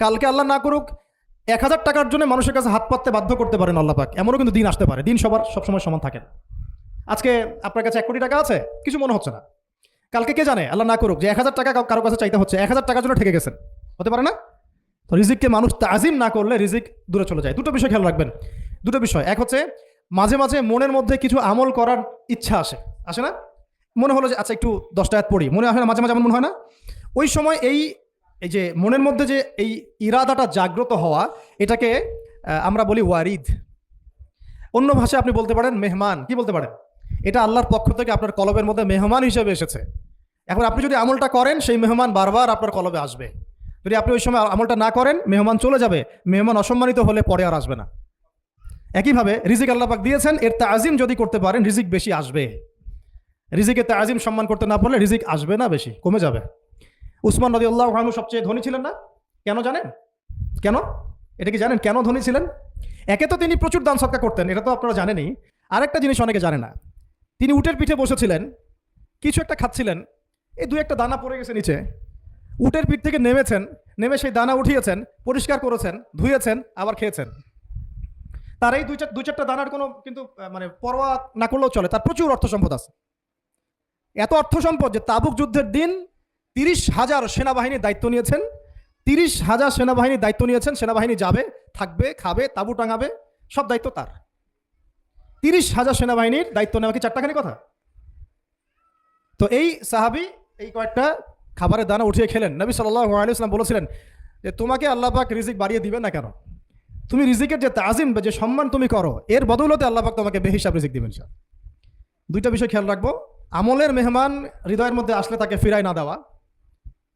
কালকে আল্লাহ না করুক, এক হাজার টাকার জন্য মানুষের কাছে হাত পাততে বাধ্য করতে পারেন আল্লাহ পাক। এমনও কিন্তু দিন আসতে পারে, দিন সবার সবসময় সমান থাকে। আজকে আপনার কাছে এক কোটি টাকা আছে, কিছু মনে হচ্ছে না। কালকে কে জানে, আল্লাহ না করুক, যে এক হাজার টাকা কারও কাছে চাইতে হচ্ছে, এক হাজার টাকার জন্য ঠেকে গেছেন। হতে পারে না? তো রিজিককে মানুষ তাজিম না করলে রিজিক দূরে চলে যায়। দুটো বিষয় খেয়াল রাখবেন। দুটো বিষয়, এক হচ্ছে মাঝে মাঝে মনের মধ্যে কিছু আমল করার ইচ্ছা আসে। আসে না? মনে হলো যে আচ্ছা একটু দশটা আয়াত পড়ি। মনে হয় না? মাঝে মাঝে এমন মনে হয় না? ওই সময় এই এই যে মনের মধ্যে যে এই ইরাদাটা জাগ্রত হওয়া, এটাকে আমরা বলি ওয়ারিদ। অন্য ভাষায় আপনি বলতে পারেন মেহমান। কি বলতে পারেন? এটা আল্লাহর পক্ষ থেকে আপনার কলবের মধ্যে মেহমান হিসেবে এসেছে। এখন আপনি যদি আমলটা করেন, সেই মেহমান বারবার আপনার কলবে আসবে। যদি আপনি ওই সময় আমলটা না করেন, মেহমান চলে যাবে। মেহমান অসম্মানিত হলে পরে আর আসবে না। একইভাবে রিজিক আল্লাহ পাক দিয়েছেন, এর তাজিম যদি করতে পারেন, রিজিক বেশি আসবে। রিজিকের তাজিম সম্মান করতে না পারলে রিজিক আসবে না বেশি, কমে যাবে। উসমান নদী আল্লাহ রহমু সবচেয়ে ধনী ছিলেন না? কেন জানেন? কেন? এটা কি জানেন? কেন ধনী ছিলেন? একে তো তিনি প্রচুর দান সৎকার করতেন, এটা তো আপনারা জানেনই। আরেকটা জিনিস অনেকে জানে না। তিনি উটের পিঠে বসেছিলেন, কিছু একটা খাচ্ছিলেন, এই দু একটা দানা পড়ে গেছে নিচে। উটের পিঠ থেকে নেমেছেন, নেমে সেই দানা উঠিয়েছেন, পরিষ্কার করেছেন, ধুয়েছেন, আবার খেয়েছেন। তার এই দুই চার দুই চারটা দানার কোনো কিন্তু মানে পরোয়া না করলেও চলে, তার প্রচুর অর্থ সম্পদ আছে। এত অর্থ সম্পদ যে তাবুক যুদ্ধের দিন তিরিশ হাজার সেনাবাহিনীর দায়িত্ব নিয়েছেন। তিরিশ হাজার সেনাবাহিনীর দায়িত্ব নিয়েছেন, সেনাবাহিনী যাবে, থাকবে, খাবে, তাবু টাঙাবে, সব দায়িত্ব তার। তিরিশ হাজার সেনাবাহিনীর দায়িত্ব নেওয়া কি চারটাখানি কথা? তো এই সাহাবি এই কয়েকটা খাবারের দানা উঠিয়ে খেলেন। নবী সাল্লাহ আলিয়াল্লাম বলেছিলেন যে, তোমাকে আল্লাহ পাক রিজিক বাড়িয়ে দিবেন না কেন? তুমি রিজিকের যে তাজিম বা যে সম্মান তুমি করো, এর বদৌলতে আল্লাহ পাক তোমাকে বেহিসাব রিজিক দিবেন স্যার দুইটা বিষয় খেয়াল রাখব। আমলের মেহমান হৃদয়ের মধ্যে আসলে তাকে ফিরাই না দেওয়া।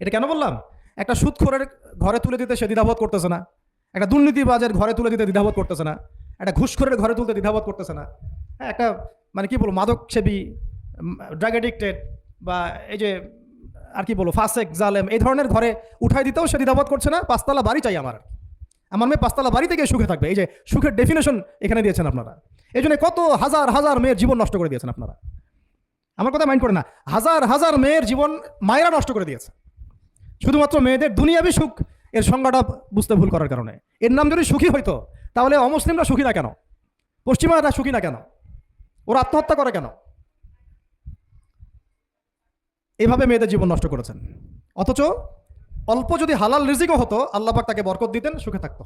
এটা কেন বললাম? একটা সুদখোরের ঘরে তুলে দিতে সে দ্বিধাবোধ করতেছে না। একটা দুর্নীতিবাজের ঘরে তুলে দিতে দ্বিধাবোধ করতেছে না। একটা ঘুষখোরের ঘরে তুলতে দ্বিধাবোধ করতেছে না। হ্যাঁ একটা মানে কি বলব মাদক সেবী ড্রাগ অ্যাডিক্টেড বা এই যে, আর কি বলব, ফাসেক, জালেম, এই ধরনের ঘরে উঠাই দিতেও সে দ্বিধাবোধ করছে না। পাঁচতলা বাড়ি চাই আমার আমার মেয়ে পাঁচতলা বাড়ি থেকে সুখে থাকবে। এই যে, সুখের ডেফিনেশন এখানে দিয়েছেন আপনারা। এই জন্য কত হাজার হাজার মেয়ের জীবন নষ্ট করে দিয়েছেন আপনারা। আমার কথা মাইন্ড করে না। হাজার হাজার মেয়ের জীবন মায়েরা নষ্ট করে দিয়েছে। শুধুমাত্র মেয়েদের দুনিয়াবি সুখ, এর সংজ্ঞাটা বুঝতে ভুল করার কারণে। এর নাম যদি সুখী হইতো তাহলে অমুসলিমরা সুখী না কেন? পশ্চিমারা সুখী না কেন? ওরা আত্মহত্যা করে কেন? এভাবে মেয়েদের জীবন নষ্ট করেছেন। অথচ অল্প যদি হালাল রিজিকও হতো আল্লাপাক তাকে বরকত দিতেন, সুখে থাকতো।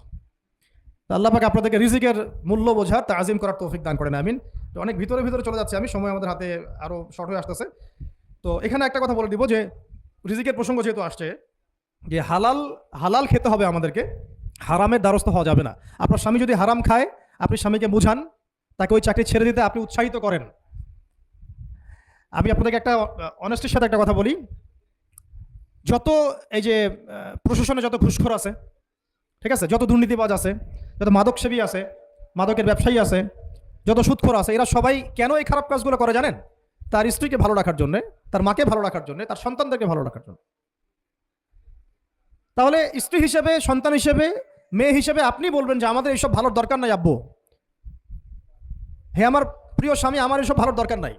তা আল্লাপাক আপনাদেরকে রিজিকের মূল্য বোঝার, তাজিম করার তৌফিক দান করেন, আমিন। তো অনেক ভিতরে ভিতরে চলে যাচ্ছে, আমি সময় আমাদের হাতে আরও শর্ট হয়ে আসতেছে। তো এখানে একটা কথা বলে দিব যে রিজিকের প্রসঙ্গ যেহেতু আসছে, যে হালাল হালাল খেতে হবে আমাদেরকে, হারামের দ্বারস্থ হওয়া যাবে না। আপনার স্বামী যদি হারাম খায়, আপনি স্বামীকে বুঝান, তাকে ওই চাকরি ছেড়ে দিতে আপনি উৎসাহিত করেন। আমি আপনাদেরকে একটা অনেস্টির সাথে একটা কথা বলি। যত এই যে প্রশাসনে যত ঘুষখোর আছে, ঠিক আছে? যত দুর্নীতিবাজ আছে, যত মাদকসেবী আছে, মাদকের ব্যবসায়ী আছে, যত সুদখোর আছে, এরা সবাই কেন এই খারাপ কাজগুলো করে জানেন? তার স্ত্রীকে ভালো রাখার জন্য, তার মাকে ভালো রাখার জন্য, তার সন্তানদেরকে ভালো রাখার জন্য। তাহলে স্ত্রী হিসেবে, সন্তান হিসেবে, মেয়ে হিসেবে আপনি বলবেন যে, আমাদের এইসব ভালোর দরকার নাই, আব্বু। হে আমার প্রিয় স্বামী, আমার এসব ভালোর দরকার নাই।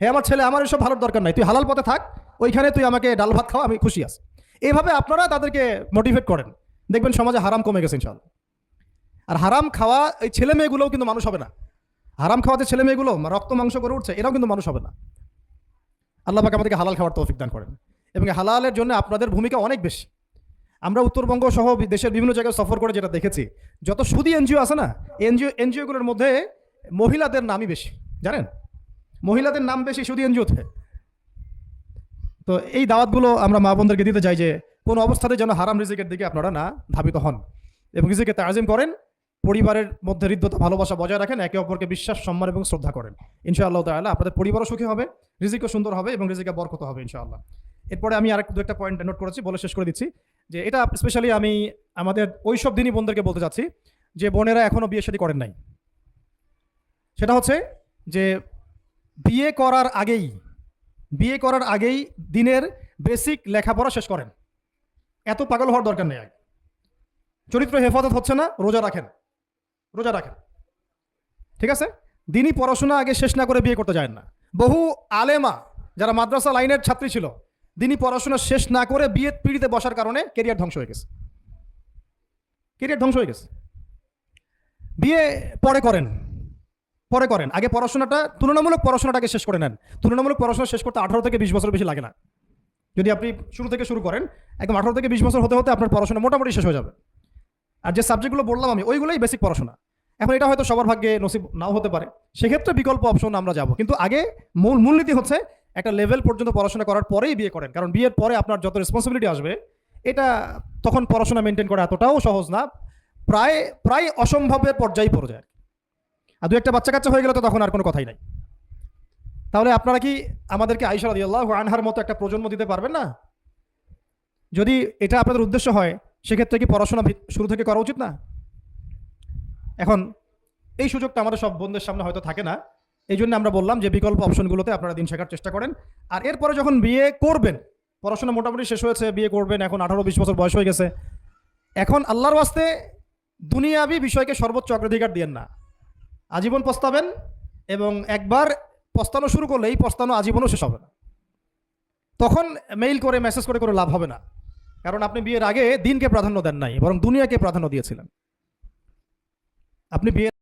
হে আমার ছেলে, আমার এসব ভালোর দরকার নাই। তুই হালাল পথে থাক, ওইখানে তুই আমাকে ডাল ভাত খাওয়া আমি খুশি আছি। এইভাবে আপনারা তাদেরকে মোটিভেট করেন। দেখবেন সমাজে হারাম কমে গেছে ইনশাল্লাহ আর হারাম খাওয়া এই ছেলে মেয়েগুলোও কিন্তু মানুষ হবে না। হারাম খাওয়াতে ছেলে মেয়েগুলো রক্ত, মাংস করে উঠছে, এরাও কিন্তু মানুষ হবে না। আল্লাহ পাক আমাদেরকে হালাল খাওয়ার তৌফিক দান করেন। এবং হালালের জন্য আপনাদের ভূমিকা অনেক বেশি। আমরা উত্তরবঙ্গ সহ দেশের বিভিন্ন জায়গায় সফর করে যেটা দেখেছি, যত সুদী এনজিও আছে না এনজিও এনজিওগুলোর মধ্যে মহিলাদের নামই বেশি, জানেন? মহিলাদের নাম বেশি সুদী এনজিওতে তো এই দাওয়াতগুলো আমরা মা বোনদেরকে দিতে চাই যে, কোনো অবস্থাতে যেন হারাম রিজিকের দিকে আপনারা না ধাবিত হন। এবং রিজিকে তাজিম করেন পরিবারের মধ্যে হৃদ্যতা, ভালোবাসা বজায় রাখেন, একে অপরকে বিশ্বাস, সম্মান এবং শ্রদ্ধা করেন। ইনশাআল্লাহ তাআলা আপনাদের পরিবারও সুখী হবে, রিজিকও সুন্দর হবে এবং রিজিকে বরকত হবে ইনশাআল্লাহ। এরপরে আমি আরেক দু একটা পয়েন্ট নোট করেছি, বলে শেষ করে দিচ্ছি, যে এটা স্পেশালি আমি আমাদের ওইসব দিনই বোনদেরকে বলতে চাচ্ছি, যে বোনেরা এখনও বিয়ে শাদী করেন নাই। সেটা হচ্ছে যে বিয়ে করার আগেই, বিয়ে করার আগেই দিনের বেসিক লেখাপড়া শেষ করেন। এত পাগল হওয়ার দরকার নেই আগে। চরিত্র হেফাজত হচ্ছে না, রোজা রাখেন। রোজা রাখেন। ঠিক আছে? দিনই পড়াশোনা আগে শেষ না করে বিয়ে করতে যায় না। বহু আলেমা, যারা মাদ্রাসা লাইনের ছাত্রী ছিল, দিনই পড়াশোনা শেষ না করে বিয়ে পিড়িতে বসার কারণে কেরিয়ার ধ্বংস হয়ে গেছে। কেরিয়ার ধ্বংস হয়ে গেছে। বিয়ে পরে করেন। পরে করেন। আগে পড়াশোনাটা, তুলনামূলক পড়াশোনাটাকে শেষ করে নেন। তুলনামূলক পড়াশোনা শেষ করতে আঠারো থেকে বিশ বছর বেশি লাগে না। যদি আপনি শুরু থেকে শুরু করেন, একদম আঠারো থেকে বিশ বছর হতে হতে আপনার পড়াশোনা মোটামুটি শেষ হয়ে যাবে। আর যে সাবজেক্টগুলো বললাম আমি, ওইগুলোই বেসিক পড়াশোনা। এখন এটা হয়তো সবার ভাগ্যে নসিব নাও হতে পারে। সেক্ষেত্রে বিকল্প অপশন আমরা যাব। কিন্তু আগে মূল, মূলনীতি হচ্ছে একটা লেভেল পর্যন্ত পড়াশোনা করার পরেই বিয়ে করেন। কারণ বিয়ের পরে আপনার যত রেসপন্সিবিলিটি আসবে, এটা তখন পড়াশোনা মেনটেন করা এতটাও সহজ না। প্রায় প্রায় অসম্ভবের পর্যায়ে পড়ে যায়। আর দু একটা বাচ্চা কাচ্চা হয়ে গেলে তো তখন আর কোনো কথাই নাই। তাহলে আপনারা কি আমাদেরকে আইসা রাদিয়াল্লাহু আনহার মতো একটা প্রজন্ম দিতে পারবেন না? যদি এটা আপনাদের উদ্দেশ্য হয় সেক্ষেত্রে কি পড়াশোনা শুরু থেকে করা উচিত না? এখন, এই সুযোগটা আমাদের সব বন্ধুদের সামনে হয়তো থাকে না। এই জন্য আমরা বললাম যে বিকল্প অপশনগুলোতে আপনারা দিন শেখার চেষ্টা করেন। আর এরপরে যখন বিয়ে করবেন, পড়াশোনা মোটামুটি শেষ হয়েছে, বিয়ে করবেন, এখন আঠারো বিশ বছর বয়স হয়ে গেছে। এখন আল্লাহর ওয়াস্তে দুনিয়াবি বিষয়কে সর্বোচ্চ অগ্রাধিকার দিয়েন না। আজীবন পস্তাবেন এবং একবার পস্তানো শুরু করলে এই পস্তানো আজীবনও শেষ হবে না। তখন মেইল করে মেসেজ করে করে লাভ হবে না। কারণ আপনি বিয়ের আগে দিনকে প্রাধান্য দেন নাই বরং দুনিয়াকে প্রাধান্য দিয়েছিলেন। আপনি বিয়ে